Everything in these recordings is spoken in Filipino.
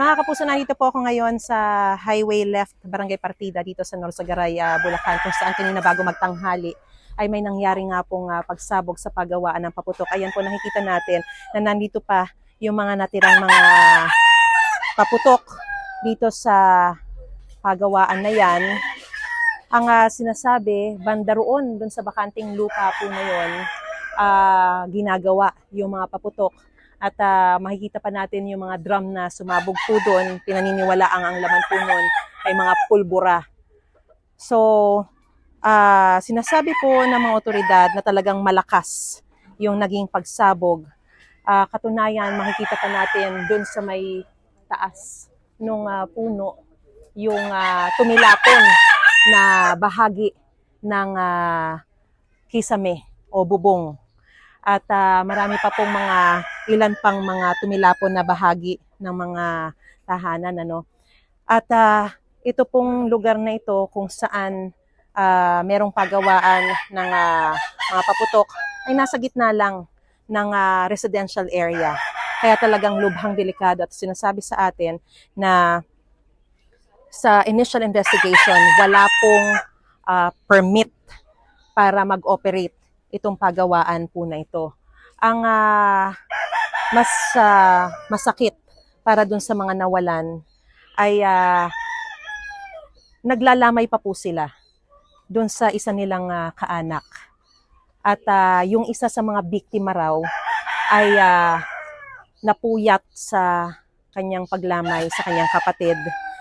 Mga kapuso, nandito po ako ngayon sa Highway Left, Barangay Partida dito sa Norsagaray, uh, Bulacan, kung saan kanina bago magtanghali ay may nangyari nga pong ah, pagsabog sa paggawaan ng paputok. Ayan po nakikita natin na nandito pa yung mga natirang mga paputok dito sa pagawaan na yan. Ang ah, sinasabi, banda roon, dun sa bakanting lupa po na yun, ah, ginagawa yung mga paputok. At ah, makikita pa natin yung mga drum na sumabog po doon. Pinaniniwala ang ang laman po noon ay mga pulbura. So, ah, sinasabi po ng mga otoridad na talagang malakas yung naging pagsabog. Ah, katunayan, makikita pa natin doon sa may taas nung ah, puno yung ah, tumilapon na bahagi ng ah, kisame o bubong. At ah, marami pa pong mga ilan pang mga tumilapon na bahagi ng mga tahanan ano. At ah, ito pong lugar na ito kung saan ah, merong pagawaan ng ah, mga paputok ay nasa gitna lang ng ah, residential area. Kaya talagang lubhang delikado at sinasabi sa atin na sa initial investigation, wala pong ah, permit para mag-operate itong pagawaan po na ito. Ang ah, mas ah, masakit para dun sa mga nawalan ay ah, naglalamay pa po sila dun sa isa nilang ah, kaanak. At ah, yung isa sa mga biktima raw ay ah, napuyat sa kanyang paglamay sa kanyang kapatid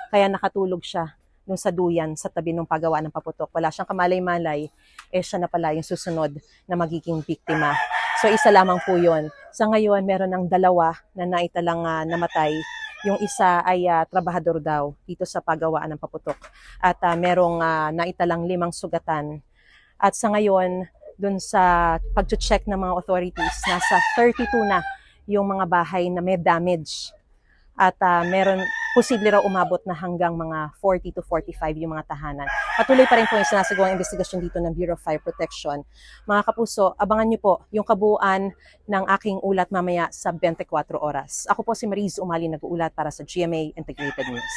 kaya nakatulog siya dun sa duyan sa tabi ng paggawa ng paputok. Wala siyang kamalay-malay, eh siya na pala yung susunod na magiging biktima. So isa lamang po yun. Sa ngayon, meron ng dalawa na naitalang ah, namatay. Yung isa ay ah, trabahador daw dito sa paggawaan ng paputok. At ah, merong ah, naitalang limang sugatan. At sa ngayon, dun sa pag-check ng mga authorities, nasa 32 na yung mga bahay na may damage. At ah, meron, posible raw umabot na hanggang mga 40 to 45 yung mga tahanan. Patuloy pa rin po yung sinasagawang investigasyon dito ng Bureau of Fire Protection. Mga kapuso, abangan niyo po yung kabuuan ng aking ulat mamaya sa 24 oras. Ako po si Mariz Umali nag-uulat para sa GMA Integrated News.